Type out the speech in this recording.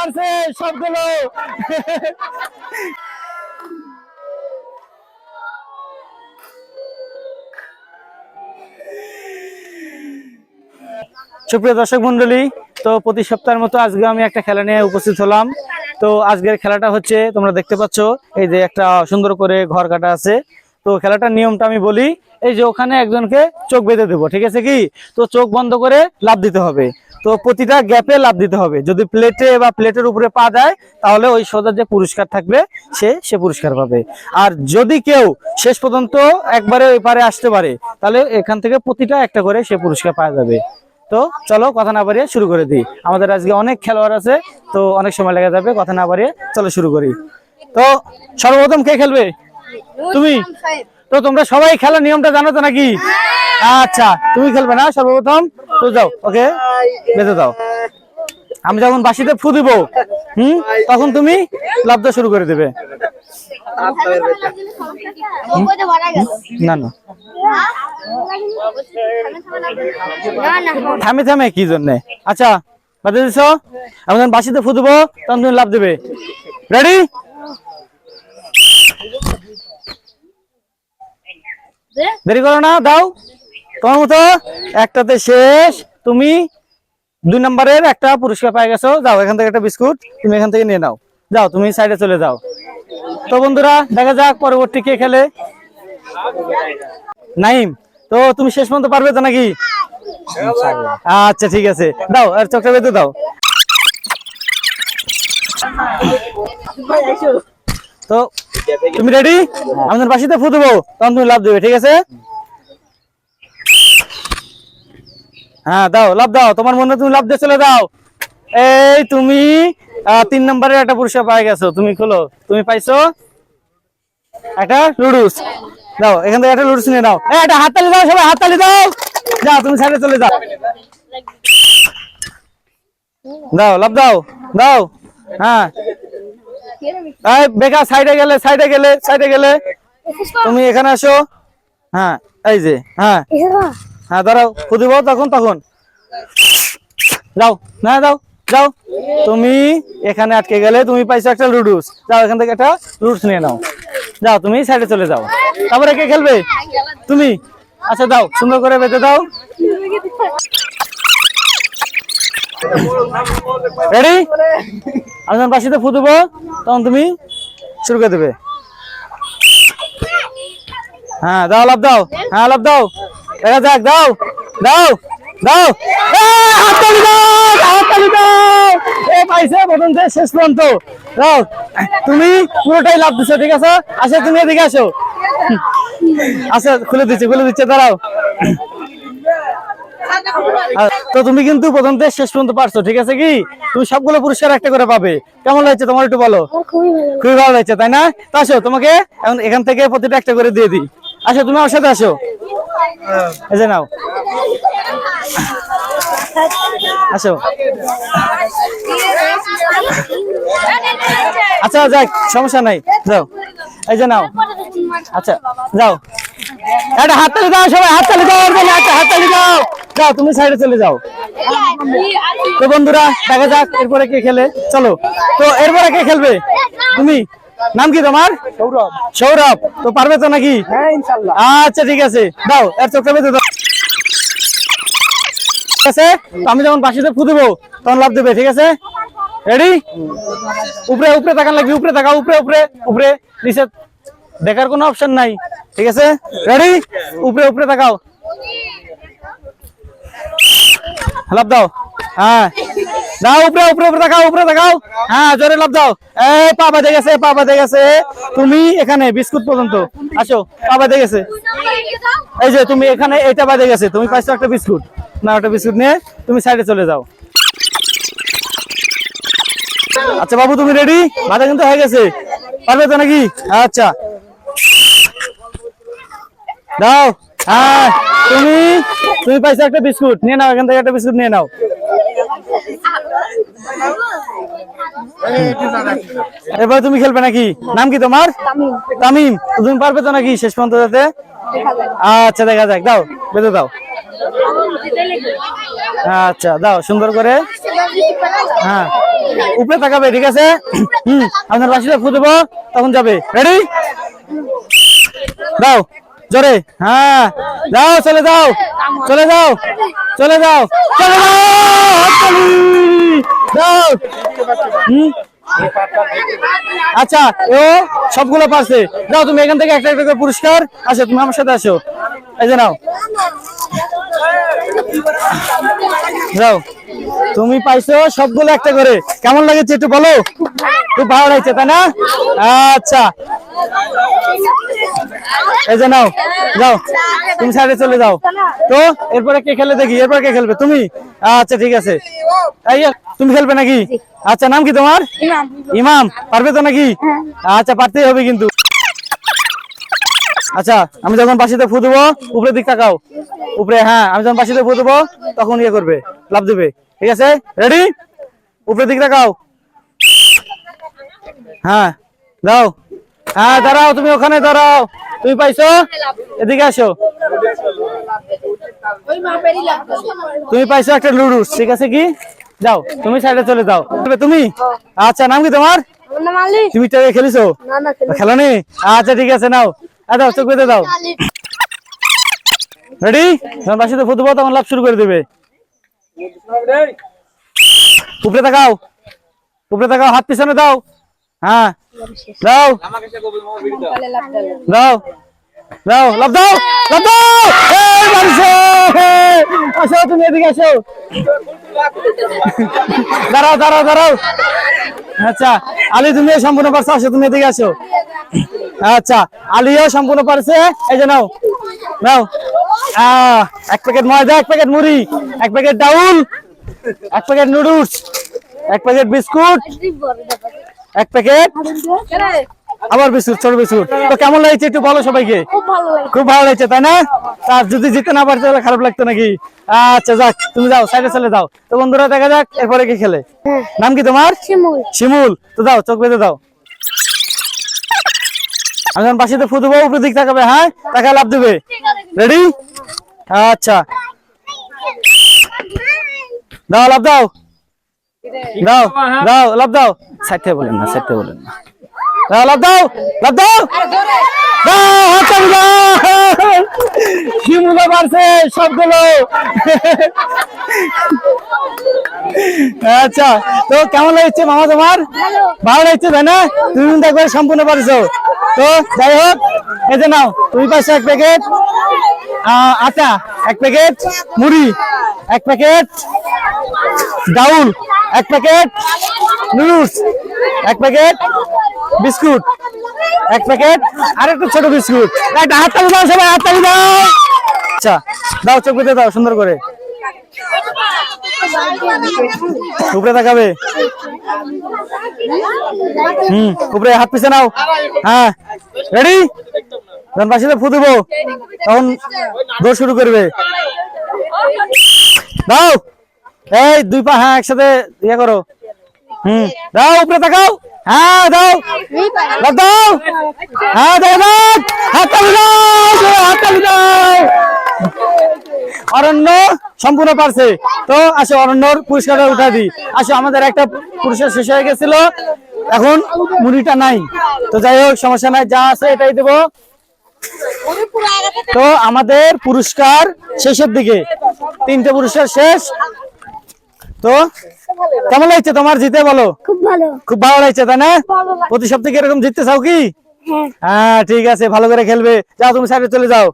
পারছে সবগুলো। সুপ্রিয় দর্শক মন্ডলী তো প্রতি সপ্তাহের মতো আজকে আমি একটা খেলা নিয়ে উপস্থিত হলাম। তো আজকের খেলাটা হচ্ছে, তোমরা দেখতে পাচ্ছ, এই যে একটা সুন্দর করে ঘর কাটা আছে। তো খেলাটার নিয়মটা আমি বলি, এই যে ওখানে একজনকে চোখ বেঁধে দেবো, ঠিক আছে কি? তো চোখ বন্ধ করে লাভ দিতে হবে। তো প্রতিটা গ্যাপে লাভ দিতে হবে। যদি প্লেটে বা প্লেটের উপরে পা দেয় তাহলে ওই সোজা যে পুরস্কার থাকবে সে সে পুরস্কার পাবে। আর যদি কেউ শেষ পর্যন্ত একবারে ওই পারে আসতে পারে তাহলে এখান থেকে প্রতিটা একটা করে সে পুরস্কার পাওয়া যাবে। তো চলো কথা না বাড়িয়ে শুরু করে দিই। আমাদের আজকে অনেক খেলোয়াড় আছে তো অনেক সময় লেগে যাবে কথা না বাড়িয়ে চলো শুরু করি। তো সর্বপ্রথম কে খেলবে? তুমি? তো তোমরা সবাই খেলার নিয়মটা জানো তো নাকি? আচ্ছা তুমি খেলবে না? সর্বপ্রথম তো যাও ওকে? বেঁধে দাও। আমি যখন বাসিতে ফু দিব হুম তখন তুমি লাভটা শুরু করে দেবে। না না। থামে থামে কি জন্যে? আচ্ছা বাজে দিছ? আমি যখন বাসিতে ফু দিব তখন তুমি লাভ দেবে। রেডি দেরি করো না, দাও। তোমার মতো একটাতে শেষ। তুমি দুই নম্বরের একটা পুরস্কার পাই গেছো। যাও, এখান থেকে একটা বিস্কুট তুমি এখান থেকে নিয়ে নাও। যাও, তুমি সাইডে চলে যাও। তো বন্ধুরা, দেখা যাক পরবর্তী কে খেলে। নাইম, তো তুমি শেষ পর্যন্ত পারবে তো নাকি? আচ্ছা ঠিক আছে। দাও, আর চকটা বেঁধে দাও। তো তুমি রেডি আমাদের বাসিতে ফু দেবো, তখন তুমি লাভ দেবে, ঠিক আছে? হ্যাঁ দাও, লাভ দাও, তোমার মনে তুমি লাভ দিয়ে চলে দাও এই তুমি তিন নম্বরের একটা পুরস্কার পাই গেছো, তুমি খোলো, তুমি পাইছো একটা লুডুস। দাও, এখান থেকে একটা লুডুস নিয়ে দাও একটা হাততালি দাও, সবাই হাততালি দাও। যাও, তুমি সাইডে চলে যাও। দাও, লাভ দাও দাও। হ্যাঁ এই বেকার সাইডে গেলে সাইডে গেলে সাইডে গেলে। তুমি এখানে আসো। হ্যাঁ এই যে হ্যাঁ। হ্যাঁ দাঁড়াও খুদিব তখন তখন। যাও না যাও যাও। তুমি এখানে আটকে গেলে তুমি পাইছো একটা লুডুস। যাও, এখান থেকে একটা লুডুস নিয়ে নাও। যাও, তুমি সাইডে চলে যাও। তারপরে কে খেলবে? তুমি? আচ্ছা দাও, সুন্দর করে বেঁধে দাও। রেডি আমি যখন বাসিতে ফু দেবো তখন তুমি শুরু করে দেবে। হ্যাঁ দাও, লাভ দাও। হ্যাঁ লাভ দাও। দেখা যাক, দাও দাও দাও। হাততালি দাও হাততালি দাও। এ, পাইছে, প্রথম থেকে শেষ পর্যন্ত। দাও, তুমি পুরোটাই লাভ দিছো, ঠিক আছে? আসো, তুমি এদিকে আসো। আচ্ছা খুলে দিচ্ছে খুলে দিচ্ছে, দাঁড়াও। তো তুমি কিন্তু প্রথম থেকে শেষ পর্যন্ত পারছ ঠিক আছে কি? তুমি সবগুলো পুরস্কার একটা করে পাবে। কেমন লাগছে তোমার একটু বলো? খুবই ভালো লাগছে তাই না? তো আসো তোমাকে এখন এখান থেকে প্রতিটা একটা করে দিয়ে দিই। আসো তুমি আমার সাথে আসো। এই যে নাও। আসো। আচ্ছা যাক সমস্যা নাই। যাও। এই যে নাও। আচ্ছা যাও। একটা হাততালি দাও সবাই হাততালি দাও হাততালি দাও। যাও তুমি সাইডে চলে যাও। তো বন্ধুরা দেখা যাক এরপরে কে খেলে। চলো তো এরপরে কে খেলবে? তুমি? নাম কি তোমার? সৌরভ। সৌরভ। তো পারবে তো নাকি? আচ্ছা ঠিক আছে। দাও এর চোখটা বেঁধে দাও। ঠিক আছে? আমি যখন বাসিতে ফু দেবো তখন লাভ দেবে ঠিক আছে? রেডি উপরে উপরে তাকান লাগবে উপরে তাকাও উপরে উপরে উপরে নিচে। দেখার কোনো অপশন নাই ঠিক আছে? রেডি উপরে উপরে তাকাও। লাভ দাও হ্যাঁ দাও উপরে উপরে উপরে তাকাও উপরে তাকাও হ্যাঁ জোরে লাভ দাও এই পা বাজে গেছে পা বাজে গেছে তুমি এখানে বিস্কুট পর্যন্ত। আসো, পা বাজে গেছে। এই যে, তুমি এখানে এটা বাজে গেছে। তুমি পাইছো একটা বিস্কুট। না একটা বিস্কুট নিয়ে, তুমি সাইডে চলে যাও। আচ্ছা বাবু, তুমি রেডি বাজা কিন্তু হয়ে গেছে। পারবে তো নাকি? আচ্ছা। দাও। হ্যাঁ তুমি তুমি পাইছো একটা বিস্কুট নিয়ে নাও এখান থেকে একটা বিস্কুট নিয়ে নাও। এবার তুমি খেলবে নাকি? নাম কি তোমার? তামিম। তুমি পারবে তো নাকি শেষ পর্যন্ত যেতে? আচ্ছা দেখা যাক দাও বেঁধে দাও। আচ্ছা দাও সুন্দর করে। হ্যাঁ উপরে তাকাবে ঠিক আছে? হম আপনার বাসিটা ফু দেবো তখন যাবে। রেডি দাও। জোরে হ্যাঁ যাও, চলে যাও চলে যাও চলে যাও চলে যাও আচ্ছা ও সবগুলো পারছে। যাও, তুমি এখান থেকে একটা একটা করে পুরস্কার। আসো, তুমি আমার সাথে আসো। এই যে নাও। যাও। তুমি পাইছো সবগুলো একটা করে। কেমন লাগেছে একটু বলো? খুব ভালো লাগছে, তাই না? আচ্ছা। এই যে নাও যাও। তুমি সাইডে চলে যাও। তো এরপরে কে খেলে দেখি এরপর কে খেলবে? তুমি? আচ্ছা ঠিক আছে। তুমি খেলবে নাকি? আচ্ছা নাম কি তোমার? ইমাম। পারবে তো নাকি? আচ্ছা পারতেই হবে কিন্তু। আচ্ছা আমি যখন বাসিতে ফু দেবো উপরের দিক তাকাও। উপরে হ্যাঁ আমি যখন বাসিতে ফু দেবো তখন ইয়ে করবে লাভ দেবে। ঠিক আছে? রেডি উপরের দিক তাকাও। হ্যাঁ দাও। হ্যাঁ দাঁড়াও তুমি ওখানে দাঁড়াও। তুমি পাইছো? এদিকে আসো। তুমি পাইছো একটা লুডুস ঠিক আছে কি? যাও তুমি সাইডে চলে যাও। তুমি? আচ্ছা নাম কি তোমার? তুমি খেলিছো? খেলো নি আচ্ছা ঠিক আছে নাও। দাও চোখ বেঁধে দাও। রেডি যখন বাসিতে ফুটবো তখন লাভ শুরু করে দেবে। উপরে তাকাও। উপরে তাকাও হাত পিছনে দাও। হ্যাঁ। দাও। দাও। দাও। লাভ দাও। লাভ দাও। এই মারছে! আসো তুমি এদিকে আসো। দাঁড়াও দাঁড়াও দাঁড়াও। আচ্ছা আলী তুমিও সম্পূর্ণ পারছ, আসো তুমি এদিকে আসো। আচ্ছা আলিও সম্পূর্ণ পারছে। এই যে নাও নাও। এক প্যাকেট ময়দা, এক প্যাকেট মুড়ি, এক প্যাকেট ডাউল, এক প্যাকেট নুডলস, এক প্যাকেট বিস্কুট। এক প্যাকেট? আবার বিস্কুট ছোট বিস্কুট। তো কেমন লাগছে একটু বলো সবাইকে? খুব ভালো লাগছে। তাই না? আর যদি জিতে না পারতে তাহলে খারাপ লাগতো নাকি? আচ্ছা যাক তুমি যাও সাইডে চলে যাও। তো বন্ধুরা দেখা যাক এরপরে কি খেলে। নাম কি তোমার? শিমুল। তো দাও চোখ বেঁধে দাও। আমি যখন বাসিতে ফু দেবো উপর দিক তাকাবে হ্যাঁ? টাকা লাভ দেবে। রেডি আচ্ছা। দাও লাভ দাও। দাও দাও লাভ দাও। সাইডে বলেন না সাইডে বলেন না। দাও লাভ দাও লাভ দাও। দাও দাও। শিমুলা মারছে সবগুলো। আচ্ছা তো কেমন লাগছে মামা তোমার? ভালো। লাগছে তাই না? তুমি একবার সম্পূর্ণ পারছ। তো যাই হোক এই যে নাও তুমি পাশে এক প্যাকেট। আটা এক প্যাকেট। মুড়ি এক প্যাকেট। ডাউল। এক প্যাকেট নুডলস, এক প্যাকেট বিস্কুট, এক প্যাকেট আর একটু ছোট বিস্কুট। একটা হাত তালি দাও সবাই হাত তালি দাও। আচ্ছা দাও, চোখ বেঁধে দাও, সুন্দর করে। উপরে তাকাবে। হুম, উপরে হাত পিছে নাও। হ্যাঁ রেডি? যখন দেবো, তখন দৌড় শুরু করবে। দাও। এই, দুই পা হ্যাঁ একসাথে ইয়ে করো। হুম। দাও, উপরে তাকাও। হ্যাঁ হ্যাঁ অরণ্য সম্পূর্ণ পারছে। তো আসো, অরণ্যর উঠা আসো, আমাদের একটা পুরস্কার শেষ হয়ে গেছিল। এখন মুড়িটা নাই। তো যাই হোক, সমস্যা নাই, যা আছে এটাই দেবো। তো আমাদের পুরস্কার শেষের দিকে। তিনটে পুরস্কার শেষ। তো? কেমন লাগছে তোমার জিতে বলো? খুব ভালো। খুব ভালো লাগছে তাই না? প্রতি সপ্তাহে এরকম জিততে চাও কি? হ্যাঁ। হ্যাঁ ঠিক আছে ভালো করে খেলবে। যাও তুমি সাইডে চলে যাও।